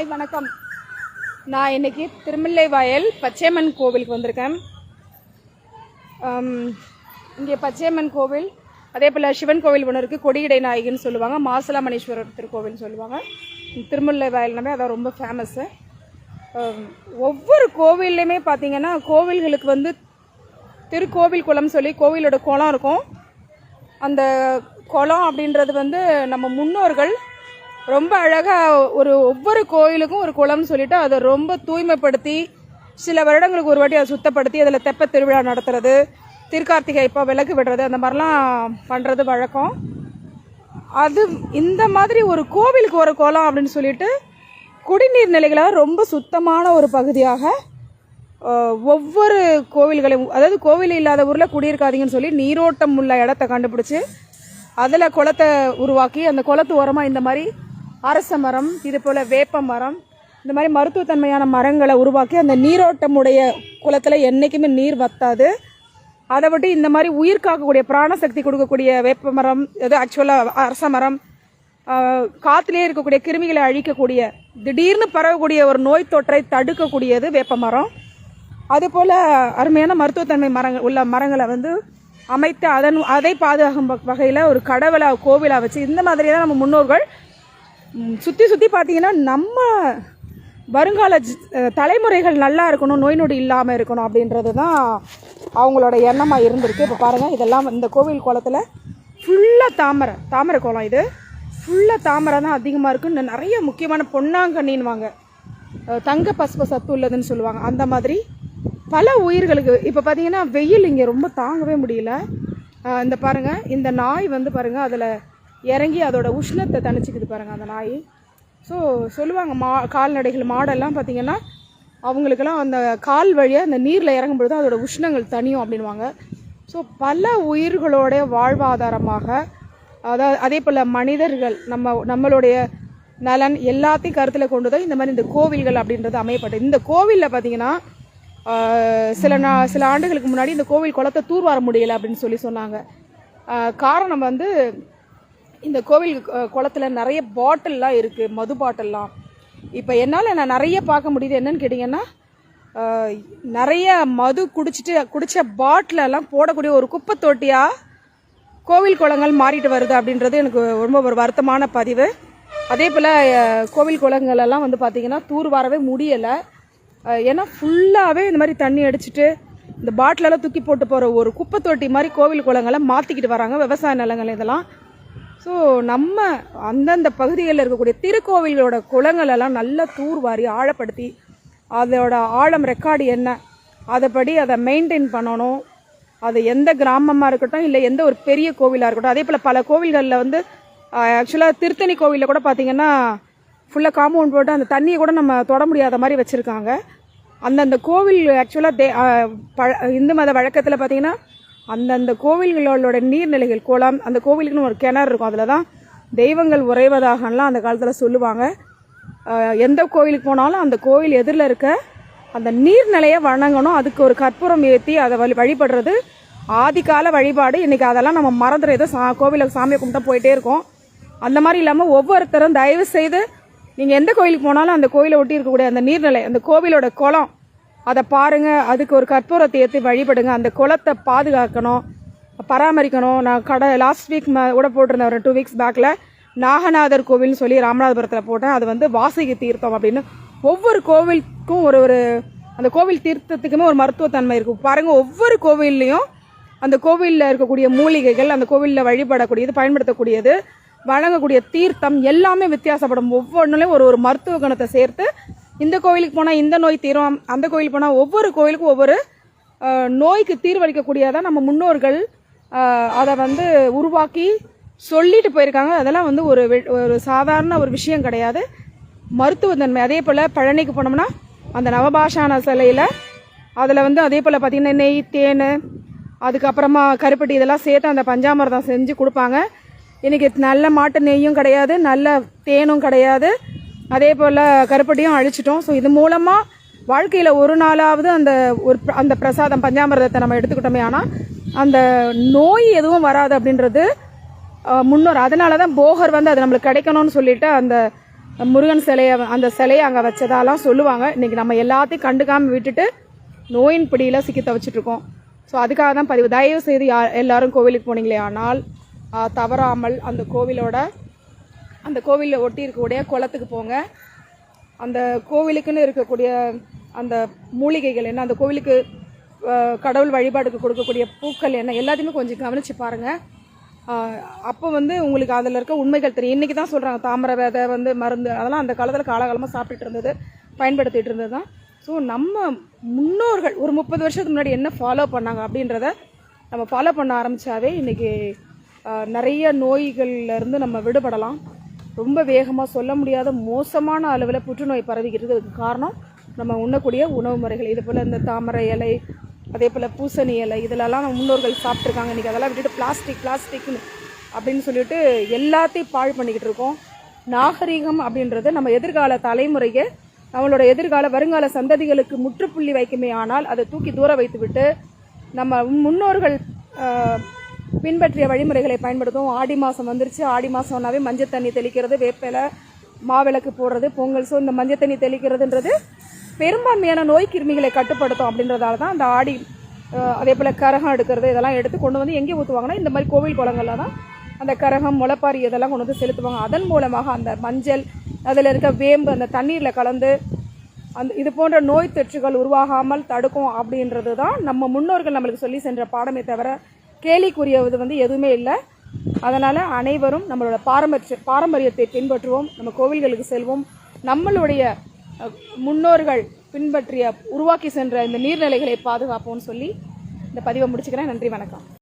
Hi வணக்கம். நான் இன்னைக்கு திருமில்லை வயல் பச்சையம்மன் கோவிலுக்கு வந்திருக்கேன். இங்கே பச்சையம்மன் கோவில் அதே போல் சிவன் கோவில் ஒன்று இருக்குது கொடியடை நாயகின்னு சொல்லுவாங்க மாசலாமணீஸ்வரர் திருக்கோவில்னு சொல்லுவாங்க. திருமுல்லை வயல்னாவே அதான் ரொம்ப ஃபேமஸ்ஸு ஒவ்வொரு கோவில்லையுமே பார்த்தீங்கன்னா கோவில்களுக்கு வந்து திருக்கோவில் குளம் சொல்லி கோவிலோட குளம் இருக்கும். அந்த குளம் அப்படின்றது வந்து நம்ம முன்னோர்கள் ரொம்ப அழகாக ஒரு ஒவ்வொரு கோயிலுக்கும் ஒரு குளம்னு சொல்லிட்டு அதை ரொம்ப தூய்மைப்படுத்தி சில வருடங்களுக்கு ஒரு வாட்டி அதை சுத்தப்படுத்தி அதில் தெப்ப திருவிழா நடத்துறது திருக்கார்த்திகை இப்போ விளக்கு விடுறது அந்த மாதிரிலாம் பண்ணுறது வழக்கம். அது இந்த மாதிரி ஒரு கோவிலுக்கு ஒரு குளம் அப்படின்னு சொல்லிட்டு குடிநீர் நிலைகளாக ரொம்ப சுத்தமான ஒரு பகுதியாக ஒவ்வொரு கோவில்களையும் அதாவது கோவில் இல்லாத ஊரில் குடியிருக்காதீங்கன்னு சொல்லி நீரோட்டம் உள்ள இடத்த கண்டுபிடிச்சி அதில் குளத்தை உருவாக்கி அந்த குளத்து ஓரமாக இந்த மாதிரி அரச மரம் இது போல் வேப்ப மரம் இந்த மாதிரி மருத்துவத்தன்மையான மரங்களை உருவாக்கி அந்த நீரோட்டமுடைய குளத்தில் என்றைக்குமே நீர் வத்தாது. அதை விட்டு இந்த மாதிரி உயிர் காக்கக்கூடிய பிராணசக்தி கொடுக்கக்கூடிய வேப்ப மரம் இது ஆக்சுவலாக அரச மரம் காற்றுலேயே இருக்கக்கூடிய கிருமிகளை அழிக்கக்கூடிய திடீர்னு பரவக்கூடிய ஒரு நோய் தொற்றை தடுக்கக்கூடியது வேப்ப மரம். அதுபோல் அருமையான மருத்துவத்தன்மை மரங்கள் உள்ள மரங்களை வந்து அமைத்து அதன் அதை பாதுகாக்கும் வகையில் ஒரு கடவுளாக கோவிலாக வச்சு இந்த மாதிரி தான் நம்ம முன்னோர்கள் சுற்றி சுற்றி பார்த்தீங்கன்னா நம்ம வருங்கால தலைமுறைகள் நல்லா இருக்கணும் நோய் நொடி இல்லாமல் இருக்கணும் அப்படின்றது தான் அவங்களோட எண்ணமாக இருந்திருக்கு. இப்போ பாருங்கள் இதெல்லாம் இந்த கோவில் குளத்தில் ஃபுல்லாக தாமரை தாமரை குளம் இது. ஃபுல்லாக தாமரை தான் அதிகமாக இருக்குது நிறைய முக்கியமான பொன்னாங்கண்ணின்வாங்க தங்க பசுப சத்து உள்ளதுன்னு சொல்லுவாங்க. அந்த மாதிரி பல உயிர்களுக்கு இப்போ பார்த்தீங்கன்னா வெயில் இங்கே ரொம்ப தாங்கவே முடியல. இந்த பாருங்கள் இந்த நாய் வந்து பாருங்கள் அதில் இறங்கி அதோட உஷ்ணத்தை தணிச்சிக்குது பாருங்கள் அந்த நாய். ஸோ சொல்லுவாங்க மா கால்நடைகள் மாடெல்லாம் பார்த்தீங்கன்னா அவங்களுக்கெல்லாம் அந்த கால் வழியாக அந்த நீரில் இறங்கும் பொழுது அதோட உஷ்ணங்கள் தனியும் அப்படின்வாங்க ஸோ பல உயிர்களோடைய வாழ்வாதாரமாக அதாவது அதே போல் மனிதர்கள் நம்ம நம்மளுடைய நலன் எல்லாத்தையும் கருத்தில் கொண்டு தான் இந்த மாதிரி இந்த கோவில்கள் அப்படின்றது அமையப்பட்டது. இந்த கோவிலில் பார்த்தீங்கன்னா சில நா சில ஆண்டுகளுக்கு முன்னாடி இந்த கோவில் குளத்தை தூர்வார முடியலை அப்படின்னு சொல்லி சொன்னாங்க. காரணம் வந்து இந்த கோவில் குளத்தில் குளத்துல நிறைய பாட்டில்லாம் இருக்குது மது பாட்டில்லாம். இப்போ என்னால் நான் நிறைய பார்க்க முடியுது. என்னன்னு கேட்டிங்கன்னா நிறைய மது குடிச்சிட்டு குடித்த பாட்டிலெல்லாம் போடக்கூடிய ஒரு குப்பை தொட்டியாக கோவில் குளங்கள் மாறிட்டு வருது அப்படின்றது எனக்கு ரொம்ப ஒரு வருத்தமான பதிவு. அதே போல் கோவில் குளங்கள் எல்லாம் வந்து பார்த்திங்கன்னா தூர் வரவே முடியலை. ஏன்னா ஃபுல்லாகவே இந்த மாதிரி தண்ணி அடிச்சுட்டு இந்த பாட்டிலெல்லாம் தூக்கி போட்டு போகிற ஒரு குப்பை தொட்டி மாதிரி கோவில் குளங்களை மாற்றிக்கிட்டு வராங்க. விவசாய நிலங்கள் இதெல்லாம். ஸோ நம்ம அந்தந்த பகுதிகளில் இருக்கக்கூடிய திருக்கோவில்களோட குளங்கள் எல்லாம் நல்லா தூர்வாரி ஆழப்படுத்தி அதோட ஆழம் ரெக்கார்டு என்ன அதைப்படி அதை மெயின்டைன் பண்ணணும். அது எந்த கிராமமாக இருக்கட்டும் இல்லை எந்த ஒரு பெரிய கோவிலாக இருக்கட்டும். அதே போல் பல கோவில்களில் வந்து ஆக்சுவலாக திருத்தணி கோவிலில் கூட பார்த்திங்கன்னா ஃபுல்லாக காம்பவுண்ட் போட்டு அந்த தண்ணியை கூட நம்ம தொட முடியாத மாதிரி வச்சுருக்காங்க. அந்தந்த கோவில் ஆக்சுவலாக தே ப பழ இந்து மத வழக்கத்தில் பார்த்திங்கன்னா அந்தந்த கோவில்களோட நீர்நிலைகள் குளம் அந்த கோவிலுக்குன்னு ஒரு கிணறு இருக்கும். அதில் தான் தெய்வங்கள் உறைவதாகலாம் அந்த காலத்தில் சொல்லுவாங்க. எந்த கோவிலுக்கு போனாலும் அந்த கோவில் எதிரில் இருக்க அந்த நீர்நிலையை வணங்கணும். அதுக்கு ஒரு கற்பூரம் ஏற்றி அதை வழி வழிபடுறது. ஆதிக்கால வழிபாடு. இன்றைக்கி அதெல்லாம் நம்ம மறந்துடும் ஏதோ சா கோவிலுக்கு சாமியை கும்பிட்டா போயிட்டே இருக்கோம். அந்த மாதிரி இல்லாமல் ஒவ்வொருத்தரும் தயவு செய்து நீங்கள் எந்த கோயிலுக்கு போனாலும் அந்த கோயிலை ஒட்டி இருக்கக்கூடிய அந்த நீர்நிலை அந்த கோவிலோட குளம் அதை பாருங்கள் அதுக்கு ஒரு கற்பூரத்தை ஏற்றி வழிபடுங்க. அந்த குளத்தை பாதுகாக்கணும் பராமரிக்கணும். நான் கடை லாஸ்ட் வீக் கூட போட்டிருந்தேன் ஒரு டூ வீக்ஸ் பேக்கில் நாகநாதர் கோவில்னு சொல்லி ராமநாதபுரத்தில் போட்டேன். அது வந்து வாசகி தீர்த்தம் அப்படின்னு. ஒவ்வொரு கோவிலுக்கும் ஒரு ஒரு அந்த கோவில் தீர்த்தத்துக்குமே ஒரு மருத்துவத்தன்மை இருக்கும் பாருங்கள் ஒவ்வொரு கோவில்லையும் அந்த கோவிலில் இருக்கக்கூடிய மூலிகைகள் அந்த கோவிலில் வழிபடக்கூடியது பயன்படுத்தக்கூடியது வழங்கக்கூடிய தீர்த்தம் எல்லாமே வித்தியாசப்படும். ஒவ்வொன்றுலையும் ஒரு ஒரு மருத்துவ குணத்தை சேர்த்து இந்த கோவிலுக்கு போனால் இந்த நோய் தீரும். அந்த கோயிலுக்கு போனால் ஒவ்வொரு கோயிலுக்கும் ஒவ்வொரு நோய்க்கு தீர்வளிக்கக்கூடியதான் நம்ம முன்னோர்கள் அதை வந்து உருவாக்கி சொல்லிட்டு போயிருக்காங்க. அதெல்லாம் வந்து ஒரு ஒரு சாதாரண ஒரு விஷயம் கிடையாது. மருத்துவ தன்மை அதே போல் பழனிக்கு போனோம்னா அந்த நவபாஷான சிலையில் அதில் வந்து அதே போல் பார்த்திங்கன்னா நெய் தேன் அதுக்கப்புறமா கருப்பட்டி இதெல்லாம் சேர்த்து அந்த பஞ்சாமிரதம் செஞ்சு கொடுப்பாங்க. இன்றைக்கி நல்ல மாட்டு நெய்யும் கிடையாது நல்ல தேனும் கிடையாது. அதே போல் கருப்பட்டியும் அழிச்சிட்டோம். ஸோ இது மூலமாக வாழ்க்கையில் ஒரு நாளாவது அந்த ஒரு அந்த பிரசாதம் பஞ்சாமிரதத்தை நம்ம எடுத்துக்கிட்டோமே ஆனால் அந்த நோய் எதுவும் வராது அப்படின்றது முன்னோர். அதனால தான் போகர் வந்து அது நம்மளுக்கு கிடைக்கணும்னு சொல்லிட்டு அந்த முருகன் சிலையை அந்த சிலையை அங்கே வச்சதாலாம் சொல்லுவாங்க. இன்றைக்கி நம்ம எல்லாத்தையும் கண்டுக்காமல் விட்டுட்டு நோயின் பிடியில் சிக்கி தவச்சிட்டிருக்கோம் ஸோ அதுக்காக தான் பதிவு. தயவு செய்து யா எல்லாரும் கோவிலுக்கு போனீங்களே ஆனால் தவறாமல் அந்த கோவிலோட அந்த கோவிலில் ஒட்டி இருக்கக்கூடிய குளத்துக்கு போங்க. அந்த கோவிலுக்குன்னு இருக்கக்கூடிய அந்த மூலிகைகள் என்ன அந்த கோவிலுக்கு கடவுள் வழிபாடுக்கு கொடுக்கக்கூடிய பூக்கள் என்ன எல்லாத்தையுமே கொஞ்சம் கவனித்து பாருங்கள் அப்போ வந்து உங்களுக்கு அதில் இருக்க உண்மைகள் தெரியும். இன்றைக்கி தான் சொல்கிறாங்க தாமரை விதை வந்து மருந்து அதெல்லாம் அந்த காலத்தில் காலகாலமாக சாப்பிட்டுட்டு இருந்தது பயன்படுத்திட்டு இருந்தது தான். ஸோ நம்ம முன்னோர்கள் ஒரு முப்பது வருஷத்துக்கு முன்னாடி என்ன ஃபாலோ பண்ணாங்க அப்படின்றத நம்ம ஃபாலோ பண்ண ஆரம்பித்தாவே இன்றைக்கி நிறைய நோய்கள்ல இருந்து நம்ம விடுபடலாம். ரொம்ப வேகமாக சொல்ல முடியாத மோசமான அளவில் புற்றுநோய் பரவிக்கிறது அதுக்கு காரணம் நம்ம உண்ணக்கூடிய உணவு முறைகள். இது போல் இந்த தாமரை இலை அதே போல் பூசணி இலை இதிலெல்லாம் நம்ம முன்னோர்கள் சாப்பிட்ருக்காங்க இன்றைக்கி அதெல்லாம் விட்டுட்டு பிளாஸ்டிக் பிளாஸ்டிக்னு அப்படின்னு சொல்லிட்டு எல்லாத்தையும் பாழ் பண்ணிக்கிட்டு இருக்கோம். நாகரீகம் அப்படின்றது நம்ம எதிர்கால தலைமுறையை நம்மளோட எதிர்கால வருங்கால சந்ததிகளுக்கு முற்றுப்புள்ளி வைக்குமே ஆனால் அதை தூக்கி தூர வைத்துவிட்டு நம்ம முன்னோர்கள் பின்பற்றிய வழிமுறைகளை பயன்படுத்தும் ஆடி மாதம் வந்துருச்சு. ஆடி மாதம்னாவே மஞ்சள் தண்ணி தெளிக்கிறது வேப்பிலை மாவிளக்கு போடுறது பொங்கல். ஸோ இந்த மஞ்சள் தண்ணி தெளிக்கிறதுன்றது பெரும்பான்மையான நோய் கிருமிகளை கட்டுப்படுத்தும் அப்படின்றதால தான் அந்த ஆடி அதே போல் கரகம் எடுக்கிறது இதெல்லாம் எடுத்து கொண்டு வந்து எங்கே ஊற்றுவாங்கன்னா இந்த மாதிரி கோவில் குளங்கள்ல தான் அந்த கரகம் முளைப்பாரி இதெல்லாம் கொண்டு வந்து செலுத்துவாங்க. அதன் மூலமாக அந்த மஞ்சள் அதில் இருக்க வேம்பு அந்த தண்ணீரில் கலந்து அந்த இது போன்ற நோய் தொற்றுகள் உருவாகாமல் தடுக்கும் அப்படின்றது தான் நம்ம முன்னோர்கள் நம்மளுக்கு சொல்லி சென்ற பாடமே தவிர கேலிக்குரியது வந்து எதுவுமே இல்லை. அதனால் அனைவரும் நம்மளோட பாரம்பரிய பாரம்பரியத்தை பின்பற்றுவோம். நம்ம கோவில்களுக்கு செல்வோம். நம்மளுடைய முன்னோர்கள் பின்பற்றிய உருவாக்கி சென்ற இந்த நீர்நிலைகளை பாதுகாப்போம்னு சொல்லி இந்த பதிவை முடிச்சுக்கிறேன். நன்றி வணக்கம்.